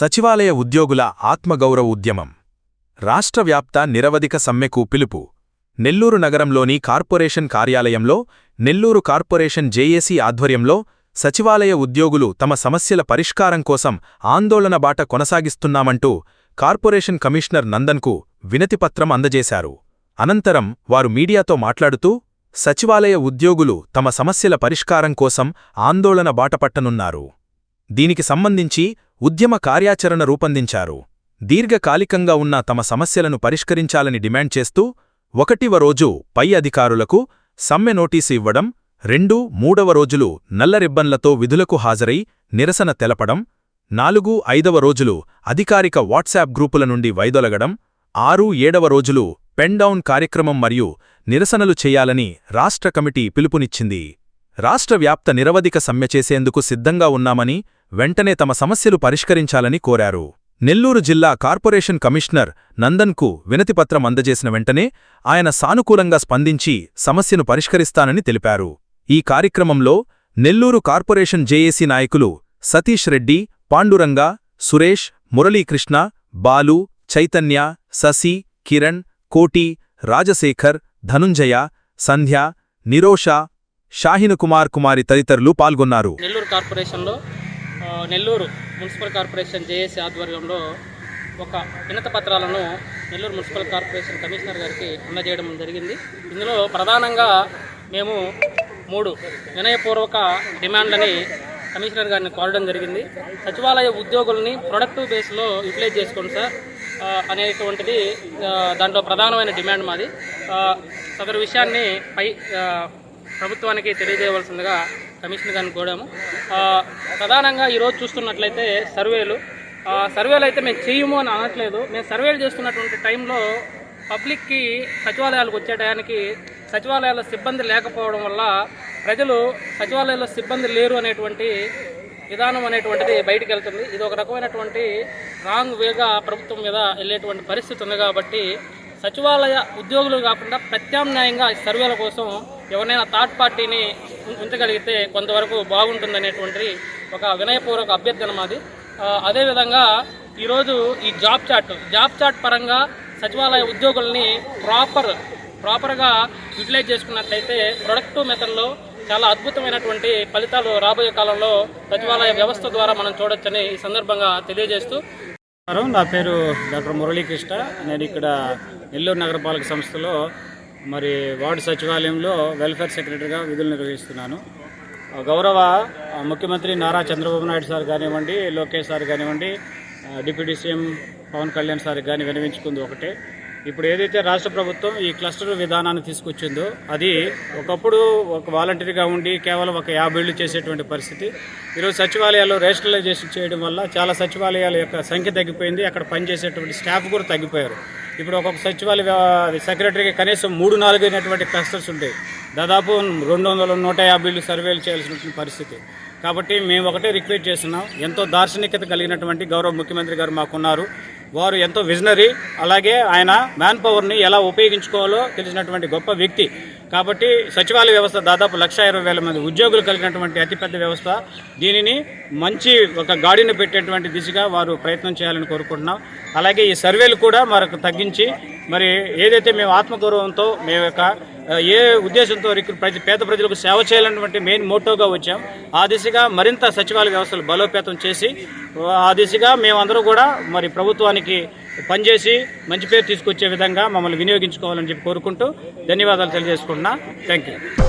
సచివాలయ ఉద్యోగుల ఆత్మగౌరవ ఉద్యమం. రాష్ట్ర వ్యాప్త నిరవధిక సమ్మెకు పిలుపు. నెల్లూరు నగరంలోని కార్పొరేషన్ కార్యాలయంలో నెల్లూరు కార్పొరేషన్ జేఏసీ ఆధ్వర్యంలో సచివాలయ ఉద్యోగులు తమ సమస్యల పరిష్కారం కోసం ఆందోళన బాట కొనసాగిస్తున్నామంటూ కార్పొరేషన్ కమిషనర్ నందన్కు వినతిపత్రం అందజేశారు. అనంతరం వారు మీడియాతో మాట్లాడుతూ సచివాలయ ఉద్యోగులు తమ సమస్యల పరిష్కారం కోసం ఆందోళన బాటపట్టనున్నారు దీనికి సంబంధించి ఉద్యమ కార్యాచరణ రూపొందించారు. దీర్ఘకాలికంగా ఉన్న తమ సమస్యలను పరిష్కరించాలని డిమాండ్ చేస్తూ ఒకటివ రోజు పై అధికారులకు సమ్మె నోటీసు ఇవ్వడం రెండు మూడవ రోజులు నల్లరిబ్బన్లతో విధులకు హాజరై నిరసన తెలపడం నాలుగు ఐదవ రోజులు అధికారిక వాట్సాప్ గ్రూపుల నుండి వైదొలగడం ఆరు ఏడవ రోజులు పెన్డౌన్ కార్యక్రమం మరియు నిరసనలు చేయాలని రాష్ట్ర కమిటీ పిలుపునిచ్చింది. రాష్ట్ర వ్యాప్త నిరవధిక సమ్మె చేసేందుకు సిద్ధంగా ఉన్నామని వెంటనే తమ సమస్యలు పరిష్కరించాలని కోరారు. నెల్లూరు జిల్లా కార్పొరేషన్ కమిషనర్ నందన్కు వినతిపత్రం అందజేసిన వెంటనే ఆయన సానుకూలంగా స్పందించి సమస్యను పరిష్కరిస్తానని తెలిపారు. ఈ కార్యక్రమంలో నెల్లూరు కార్పొరేషన్ జేఏసీ నాయకులు సతీష్ రెడ్డి పాండురంగ సురేష్ మురళీకృష్ణ బాలు చైతన్య శశి కిరణ్ కోటి రాజశేఖర్ ధనుంజయ సంధ్య నిరోష షాహినకుమార్ కుమారి తదితరులు పాల్గొన్నారు. నెల్లూరు కార్పొరేషన్లో నెల్లూరు మున్సిపల్ కార్పొరేషన్ జేఏసీ ఆధ్వర్యంలో ఒక వినత పత్రాలను నెల్లూరు మున్సిపల్ కార్పొరేషన్ కమిషనర్ గారికి అందజేయడం జరిగింది. ఇందులో ప్రధానంగా మేము మూడు వినయపూర్వక డిమాండ్లని కమిషనర్ గారిని కోరడం జరిగింది. సచివాలయ ఉద్యోగుల్ని ప్రొడక్టివ్ బేస్లో యూటిలైజ్ చేసుకోండి సార్ అనేటువంటిది దాంట్లో ప్రధానమైన డిమాండ్ మాది. సదరు విషయాన్ని పై ప్రభుత్వానికి తెలియజేయవలసిందిగా కమిషనర్ గారిని కోరాము. ప్రధానంగా ఈరోజు చూస్తున్నట్లయితే సర్వేలు. సర్వేలు అయితే మేము చేయము అని అనట్లేదు. మేము సర్వేలు చేస్తున్నటువంటి టైంలో పబ్లిక్కి సచివాలయాలకు వచ్చే టయానికి సచివాలయాల సిబ్బంది లేకపోవడం వల్ల ప్రజలు సచివాలయాల్లో సిబ్బంది లేరు అనేటువంటి విధానం అనేటువంటిది బయటికి వెళ్తుంది. ఇది ఒక రకమైనటువంటి రాంగ్ వేగా ప్రభుత్వం మీద వెళ్ళేటువంటి పరిస్థితి ఉంది కాబట్టి సచివాలయ ఉద్యోగులు కాకుండా ప్రత్యామ్నాయంగా ఈ సర్వేల కోసం ఎవరినైనా థర్డ్ పార్టీని ఉం- ఉంచగలిగితే కొంతవరకు బాగుంటుందనేటువంటి ఒక వినయపూర్వక అభ్యర్థన మాది. అదేవిధంగా ఈరోజు ఈ జాబ్ చాట్ జాబ్ చాట్ పరంగా సచివాలయ ఉద్యోగుల్ని ప్రాపర్ ప్రాపర్గా యూటిలైజ్ చేసుకున్నట్లయితే ప్రొడక్టివ్ మెథడ్లో చాలా అద్భుతమైనటువంటి ఫలితాలు రాబోయే కాలంలో సచివాలయ వ్యవస్థ ద్వారా మనం చూడొచ్చని ఈ సందర్భంగా తెలియజేస్తూ. నా పేరు డాక్టర్ మురళీకృష్ణ. నేను ఇక్కడ నెల్లూరు నగరపాలక సంస్థలో మరి వార్డు సచివాలయంలో వెల్ఫేర్ సెక్రటరీగా విధులు నిర్వహిస్తున్నాను. గౌరవ ముఖ్యమంత్రి నారా చంద్రబాబు నాయుడు సార్ కానివ్వండి లోకేష్ సార్ కానివ్వండి deputy CM Pawan Kalyan sir కానీ వినవించుకుంది ఒకటే. ఇప్పుడు ఏదైతే రాష్ట్ర ప్రభుత్వం ఈ క్లస్టర్ విధానాన్ని తీసుకొచ్చిందో అది ఒకప్పుడు ఒక వాలంటరీగా ఉండి కేవలం ఒక యాభై ఏళ్ళు చేసేటువంటి పరిస్థితి. ఈరోజు సచివాలయాల్లో రేషనలైజేషన్ చేయడం వల్ల చాలా సచివాలయాల యొక్క సంఖ్య తగ్గిపోయింది అక్కడ పనిచేసేటువంటి స్టాఫ్ కూడా తగ్గిపోయారు. ఇప్పుడు ఒక్కొక్క సచివాలయ సెక్రటరీకి కనీసం మూడు నాలుగు అయినటువంటి క్లస్టర్స్ ఉంటాయి. దాదాపు రెండు వందల నూట యాభైలు సర్వేలు చేయాల్సిన పరిస్థితి. కాబట్టి మేము ఒకటే రిక్వెస్ట్ చేస్తున్నాం. ఎంతో దార్శనికత కలిగినటువంటి గౌరవ ముఖ్యమంత్రి గారు మాకున్నారు. వారు ఎంతో విజనరీ అలాగే ఆయన మ్యాన్ పవర్ని ఎలా ఉపయోగించుకోవాలో తెలిసినటువంటి గొప్ప వ్యక్తి. కాబట్టి సచివాలయ వ్యవస్థ దాదాపు లక్ష ఇరవై వేల మంది ఉద్యోగులు కలిగినటువంటి అతిపెద్ద వ్యవస్థ. దీనిని మంచి ఒక గాడిని పెట్టేటువంటి దిశగా వారు ప్రయత్నం చేయాలని కోరుకుంటున్నాం. అలాగే ఈ సర్వేలు కూడా మనకు తగ్గించి మరి ఏదైతే మేము ఆత్మగౌరవంతో మేము యొక్క ఏ ఉద్దేశంతో ప్రతి పేద ప్రజలకు సేవ చేయాలన్నటువంటి మెయిన్ మోటోగా వచ్చాం. ఆ దిశగా మరింత సచివాలయ వ్యవస్థలు బలోపేతం చేసి ఆ దిశగా మేమందరూ కూడా మరి ప్రభుత్వానికి పనిచేసి మంచి పేరు తీసుకొచ్చే విధంగా మమ్మల్ని వినియోగించుకోవాలని చెప్పి కోరుకుంటూ ధన్యవాదాలు తెలియజేసుకుంటున్నా. Thank you